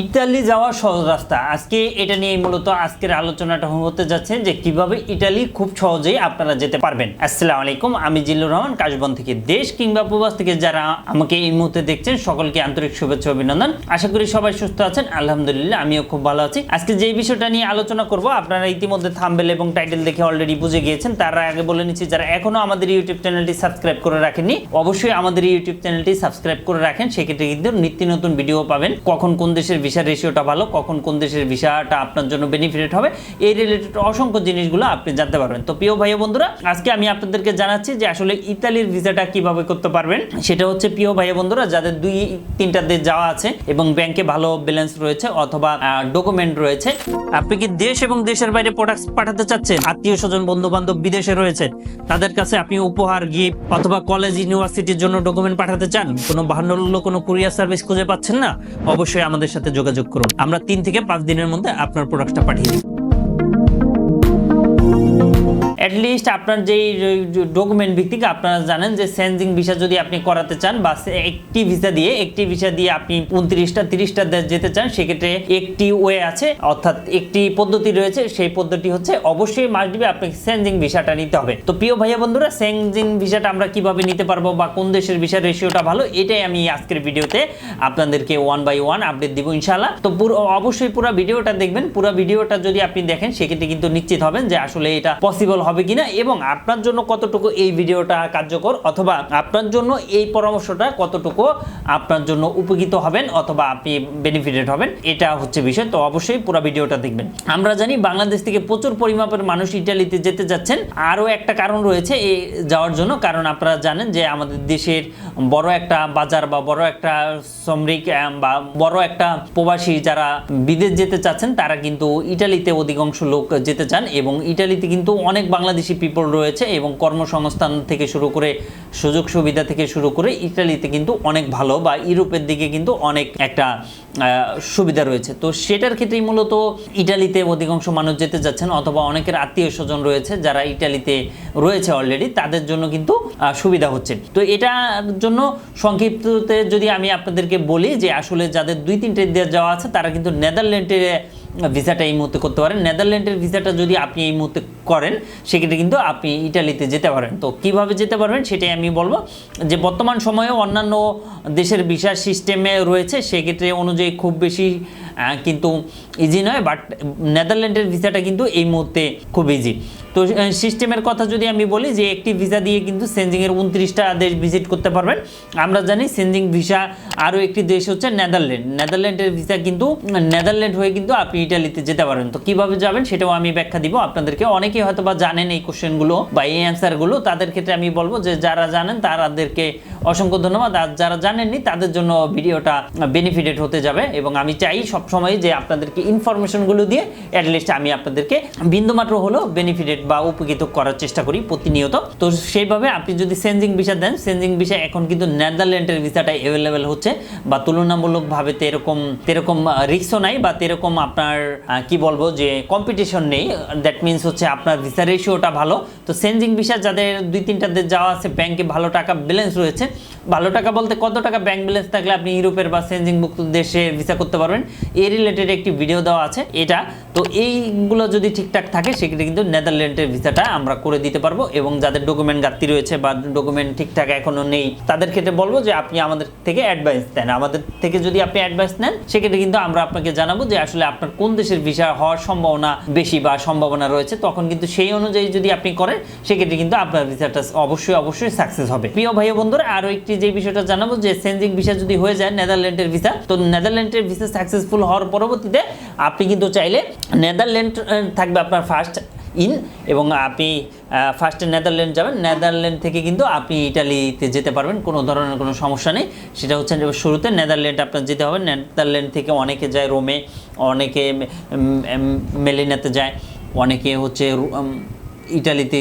Italy যাওয়া সহজ রাস্তা। আজকে এটা নিয়ে মূলত আজকের আলোচনাটা হতে যাচ্ছে যে কীভাবে ইতালি খুব সহজেই আপনারা যেতে পারবেন। আসসালামু আলাইকুম, আমি জিল্লুর রহমান, কাশবন থেকে দেশ কিংবা প্রবাস থেকে যারা আমাকে এই মুহূর্তে দেখছেন, সকলকে আন্তরিক শুভেচ্ছা অভিনন্দন। আশা করি সবাই সুস্থ আছেন, আলহামদুলিল্লাহ, আমিও খুব ভালো আছি। আজকে যে বিষয়টা নিয়ে আলোচনা করব, আপনারা ইতিমধ্যে থাম্বেল এবং টাইটেল দেখে অলরেডি বুঝে গিয়েছেন, তার আগে বলে নিচ্ছি, যারা এখনও আমাদের ইউটিউব চ্যানেলটি সাবস্ক্রাইব করে রাখেননি, অবশ্যই আমাদের ইউটিউব চ্যানেলটি সাবস্ক্রাইব করে রাখেন। সেক্ষেত্রে কিন্তু নিত্য নতুন ভিডিও পাবেন। কখন কোন দেশের ভিসা রেশিওটা ভালো, কখন কোন দেশের ভিসাটা আপনার জন্য বেনিফিটেড হবে, এই রিলেটেড অসংখ্য জিনিসগুলো আপনি জানতে পারবেন। তো প্রিয় ভাই বন্ধুরা, আজকে আমি আপনাদেরকে জানাচ্ছি যে আসলে ইতালির ভিসাটা কীভাবে করতে পারবেন। সেটা হচ্ছে, প্রিয় ভাই বন্ধুরা, যাদের দুই, তিনটা দেশ যাওয়া আছে এবং ব্যাংকে ভালো ব্যালেন্স রয়েছে অথবা ডকুমেন্ট রয়েছে, আপনি কি দেশ এবং দেশের বাইরে প্রোডাক্ট পাঠাতে চাচ্ছেন? আত্মীয় স্বজন বন্ধু বান্ধব বিদেশে রয়েছে, তাদের কাছে আপনি উপহার গিফট অথবা কলেজ ইউনিভার্সিটির জন্য ডকুমেন্ট পাঠাতে চান? কোনো ভান্ডারগুলো কোনো কুরিয়ার সার্ভিস খুঁজে পাচ্ছেন না? অবশ্যই আমাদের সাথে যোগাযোগ করুন। আমরা তিন থেকে পাঁচ দিনের মধ্যে আপনার প্রোডাক্টটা পাঠিয়ে দিই। অ্যাটলিস্ট আপনার যেই ডকুমেন্ট ভিত্তিক আপনারা জানেন যে সেন্সিং ভিসা যদি আপনি করাতে চান বা একটি ভিসা দিয়ে, একটি ভিসা দিয়ে আপনি উনত্রিশটা, তিরিশটা দেশ যেতে চান, সেক্ষেত্রে একটি ওয়ে আছে, অর্থাৎ একটি পদ্ধতি রয়েছে, সেই পদ্ধতি হচ্ছে অবশ্যই মাস দিবে আপনাকে সেন্সিং ভিসাটা নিতে হবে। তো প্রিয় ভাইয়া বন্ধুরা সেন্সিং ভিসাটা আমরা কীভাবে নিতে পারব বা কোন দেশের ভিসার রেশিওটা ভালো, এটাই আমি আজকের ভিডিওতে আপনাদেরকে ওয়ান বাই ওয়ান আপডেট দিব ইনশাআল্লাহ। তো পুরো, অবশ্যই পুরো ভিডিওটা দেখবেন, পুরো ভিডিওটা যদি আপনি দেখেন, সেক্ষেত্রে কিন্তু নিশ্চিত হবেন যে আসলে এটা পসিবল হবে কিনা এবং আপনার জন্য কতটুকু এই ভিডিওটা কার্যকর অথবা আপনার জন্য এই পরামর্শটা কতটুকু আপনার জন্য উপকৃত হবেন অথবা আপনি বেনিফিটেড হবেন, এটা হচ্ছে বিষয়। তো অবশ্যই পুরো ভিডিওটা দেখবেন। আমরা জানি বাংলাদেশ থেকে প্রচুর পরিমাপের মানুষ ইটালিতে যেতে যাচ্ছেন। আরও একটা কারণ রয়েছে এই যাওয়ার জন্য, কারণ আপনারা জানেন যে আমাদের দেশের বড় একটা বাজার বা বড় একটা শ্রমিক বা বড় একটা প্রবাসী যারা বিদেশ যেতে চাচ্ছেন, তারা কিন্তু ইটালিতে অধিকাংশ লোক যেতে চান এবং ইটালিতে কিন্তু অনেক বাংলাদেশি পিপল রয়েছে এবং কর্মসংস্থান থেকে শুরু করে সুযোগ সুবিধা থেকে শুরু করে ইটালিতে কিন্তু অনেক ভালো বা ইউরোপের দিকে কিন্তু অনেক একটা সুবিধা রয়েছে। তো সেটার ক্ষেত্রেই মূলত ইটালিতে অধিকাংশ মানুষ যেতে যাচ্ছেন অথবা অনেকের আত্মীয় স্বজন রয়েছে যারা ইটালিতে রয়েছে অলরেডি তাদের জন্য কিন্তু সুবিধা হচ্ছে। তো এটার জন্য সংক্ষিপ্ততে যদি আমি আপনাদেরকে বলি যে আসলে যাদের দুই তিনটে দেশ যাওয়া আছে, তারা কিন্তু নেদারল্যান্ডে ভিসাটা এই মুহূর্তে করতে পারেন। নেদারল্যান্ডের ভিসাটা যদি আপনি এই মুহূর্তে করেন, সেক্ষেত্রে কিন্তু আপনি ইটালিতে যেতে পারেন। তো কীভাবে যেতে পারবেন সেটাই আমি বলব যে, বর্তমান সময়ে অন্যান্য দেশের ভিসা সিস্টেমে রয়েছে, সেক্ষেত্রে অনুযায়ী খুব বেশি কিন্তু ইজি নয় বাট নেদারল্যান্ডের ভিসাটা কিন্তু এই মুহূর্তে খুব ইজি তো সিস্টেমের কথা যদি আমি বলি যে একটি ভিসা দিয়ে কিন্তু সেনজিংয়ের উনত্রিশটা দেশ ভিজিট করতে পারবেন, আমরা জানি সেনজিং ভিসা আরও একটি দেশ হচ্ছে নেদারল্যান্ড নেদারল্যান্ডের ভিসা কিন্তু নেদারল্যান্ড হয়ে কিন্তু আপনি ইটালিতে যেতে পারেন। তো, কীভাবে যাবেন সেটাও আমি ব্যাখ্যা দিব। আপনাদেরকে অনেকেই হয়তো বা জানেন এই কোশ্চেনগুলো বা এই অ্যান্সারগুলো তাদের ক্ষেত্রে আমি বলব যে, যারা জানেন তাদেরকে অসংখ্য ধন্যবাদ। আর যারা জানেননি, তাদের জন্য ভিডিওটা বেনিফিটেড হতে যাবে। এবং আমি চাই সবসময় যে আপনাদেরকে ইনফরমেশনগুলো দিয়ে অ্যাটলিস্ট আমি আপনাদেরকে বিন্দুমাত্র হলেও বেনিফিটেড বা উপকৃত করার চেষ্টা করি প্রতিনিয়ত। তো সেইভাবে আপনি যদি সেন্সিং ভিসা দেন সেন্সিং ভিসা এখন কিন্তু নেদারল্যান্ডের ভিসাটা অ্যাভেলেবেল হচ্ছে বা তুলনামূলকভাবে তেরকম তেরকম রিক্সও নাই বা তেরকম আপনার কি বলব যে কম্পিটিশন নেই। দ্যাট মিনস হচ্ছে আপনার ভিসা রেশিওটা ভালো। তো সেন্সিং ভিসা যাদের দুই তিনটা দেশ যাওয়া আছে ব্যাংকে ভালো টাকা ব্যালেন্স রয়েছে। ভালো টাকা বলতে কত টাকা ব্যাংক ব্যালেন্স থাকলে আপনি ইউরোপের বা সেন্সিং মুক্ত দেশে ভিসা করতে পারবেন? এই রিলেটেড একটি ভিডিও দেওয়া আছে, এটা। তো এইগুলো যদি ঠিকঠাক থাকে, সেক্ষেত্রে কিন্তু নেদারল্যান্ডের ভিসাটা আমরা করে দিতে পারব এবং যাদের ডকুমেন্ট ঘাটতি রয়েছে বা ডকুমেন্ট ঠিকঠাক এখনও নেই, তাদের ক্ষেত্রে বলব যে আপনি আমাদের থেকে অ্যাডভাইস দেন। আমাদের থেকে যদি আপনি অ্যাডভাইস নেন, সেক্ষেত্রে কিন্তু আমরা আপনাকে জানাব যে আসলে আপনার কোন দেশের ভিসা হওয়ার সম্ভাবনা বেশি বা সম্ভাবনা রয়েছে। তখন কিন্তু সেই অনুযায়ী যদি আপনি করেন, সেক্ষেত্রে কিন্তু আপনার ভিসাটা অবশ্যই অবশ্যই সাকসেস হবে। প্রিয় ভাই বন্ধুরা আরও একটি যে বিষয়টা জানাব যে সেন্সিং ভিসা যদি হয়ে যায় নেদারল্যান্ডের ভিসা তো নেদারল্যান্ডের ভিসা সাকসেসফুল হওয়ার পরবর্তীতে আপনি কিন্তু চাইলে নেদারল্যান্ড থাকবে আপনার ফার্স্ট ইন এবং আপনি ফার্স্টে নেদারল্যান্ড যাবেন। নেদারল্যান্ড থেকে কিন্তু আপনি ইটালিতে যেতে পারবেন, কোনো ধরনের কোনো সমস্যা নেই। সেটা হচ্ছে শুরুতে নেদারল্যান্ড আপনার যেতে হবে। নেদারল্যান্ড থেকে অনেকে যায় রোমে, অনেকে মেলিনাতে যায়, অনেকে হচ্ছে ইটালিতে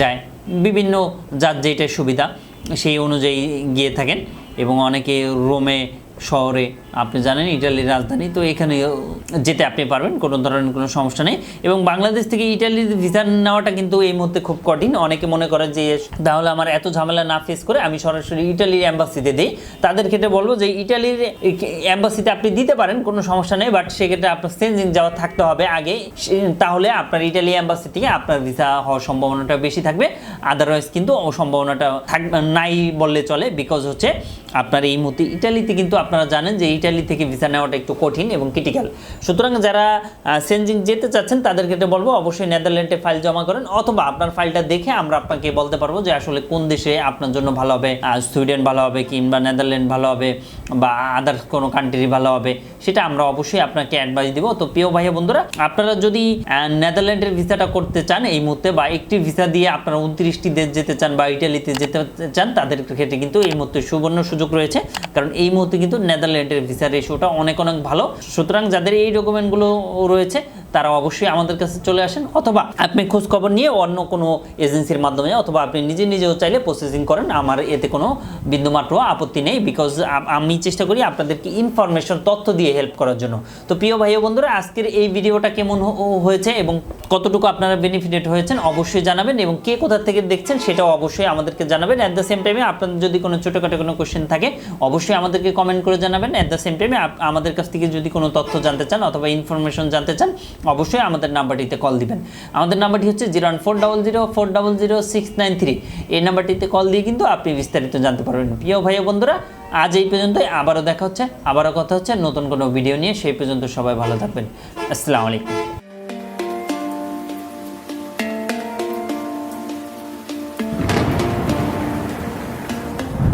যায়। বিভিন্ন যার যেটা সুবিধা, সেই অনুযায়ী গিয়ে থাকেন এবং অনেকে রোমে শহরে, আপনি জানেন ইটালির রাজধানী, তো এখানে যেতে আপনি পারবেন, কোনো ধরনের কোনো সমস্যা নেই। এবং বাংলাদেশ থেকে ইটালির ভিসা নেওয়াটা কিন্তু এই মুহূর্তে খুব কঠিন। অনেকে মনে করে যে, তাহলে আমার এত ঝামেলা না ফেস করে আমি সরাসরি ইটালির অ্যাম্বাসিতে দিই। তাদের ক্ষেত্রে বলব যে, ইটালির অ্যাম্বাসিতে আপনি দিতে পারেন, কোনো সমস্যা নেই বাট সেক্ষেত্রে আপনার সেন্সিং যাওয়া থাকতে হবে আগে। তাহলে আপনার ইটালি অ্যাম্বাসি থেকে আপনার ভিসা হওয়ার সম্ভাবনাটা বেশি থাকবে। আদারওয়াইজ কিন্তু সম্ভাবনাটা থাকবে নাই বললে চলে বিকজ হচ্ছে আপনার এই মুহূর্তে ইটালিতে, কিন্তু আপনারা জানেন যে ইটালি থেকে ভিসা নেওয়াটা একটু কঠিন এবং ক্রিটিক্যাল। সুতরাং যারা সেনজিং যেতে চাচ্ছেন তাদের ক্ষেত্রে বলব, অবশ্যই নেদারল্যান্ডে ফাইল জমা করেন, অথবা আপনার ফাইলটা দেখে আমরা আপনাকে বলতে পারব যে আসলে কোন দেশে আপনার জন্য ভালো হবে সুইডেন ভালো হবে, কিংবা নেদারল্যান্ড ভালো হবে, বা আদার্স কোনো কান্ট্রি ভালো হবে, সেটা আমরা অবশ্যই আপনাকে অ্যাডভাইস দিব। তো প্রিয় ভাইয়া বন্ধুরা, আপনারা যদি নেদারল্যান্ডের ভিসাটা করতে চান এই মুহূর্তে, বা একটি ভিসা দিয়ে আপনারা উনত্রিশটি দেশ যেতে চান, বা ইটালিতে যেতে চান, তাদের ক্ষেত্রে কিন্তু এই মুহূর্তে সুবর্ণ সুযোগ রয়েছে, কারণ এই মুহূর্তে কিন্তু নেদারল্যান্ডের ভিসা রেশিওটা অনেক অনেক ভালো। সুতরাং যাদের এই ডকুমেন্টগুলো রয়েছে তারা অবশ্যই আমাদের কাছে চলে আসেন, অথবা আপনি খোঁজ খবর নিয়ে অন্য কোনো এজেন্সির মাধ্যমে অথবা আপনি নিজে নিজেও চাইলে প্রসেসিং করেন। আমার এতে কোনো বিন্দুমাত্র আপত্তি নেই বিকজ আমি চেষ্টা করি আপনাদেরকে ইনফরমেশন তথ্য দিয়ে হেল্প করার জন্য। তো প্রিয় ভাই বন্ধুরা, আজকের এই ভিডিওটা কেমন হয়েছে এবং কতটুকু আপনারা বেনিফিটেড হয়েছেন অবশ্যই জানাবেন এবং কে কোথা থেকে দেখছেন সেটাও অবশ্যই আমাদেরকে জানাবেন। অ্যাট দ্য সেম টাইমে আপনাদের যদি কোনো ছোটোখাটো কোনো কোয়েশ্চেন থাকে, অবশ্যই আমাদেরকে কমেন্ট করে জানাবেন। অ্যাট দ্য সেম টাইমে আমাদের কাছ থেকে যদি কোনো তথ্য জানতে চান অথবা ইনফরমেশন জানতে চান অবশ্যই আমাদের নাম্বারটিতে কল দিবেন। আমাদের নাম্বারটি হচ্ছে zero one four double zero, four double zero, six nine three. এই নাম্বারটিতে কল দিয়ে কিন্তু আপনি বিস্তারিত জানতে পারবেন। প্রিয় ভাই বন্ধুরা, আজ এই পর্যন্তই। আবারও দেখা হচ্ছে, আবারও কথা হচ্ছে। নতুন কোনো ভিডিও নিয়ে সেই পর্যন্ত সবাই ভালো থাকবেন। আসসালামু আলাইকুম।